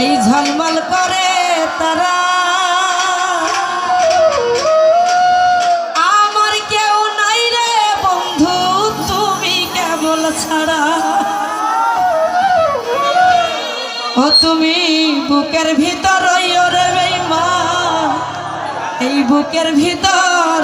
এই ঝলমল করে তারা। আমার কেউ নাই রে বন্ধু, তুমি কেবল ছাড়া। ও তুমি বুকের ভিতর রইও রে মা এই বুকের ভিতর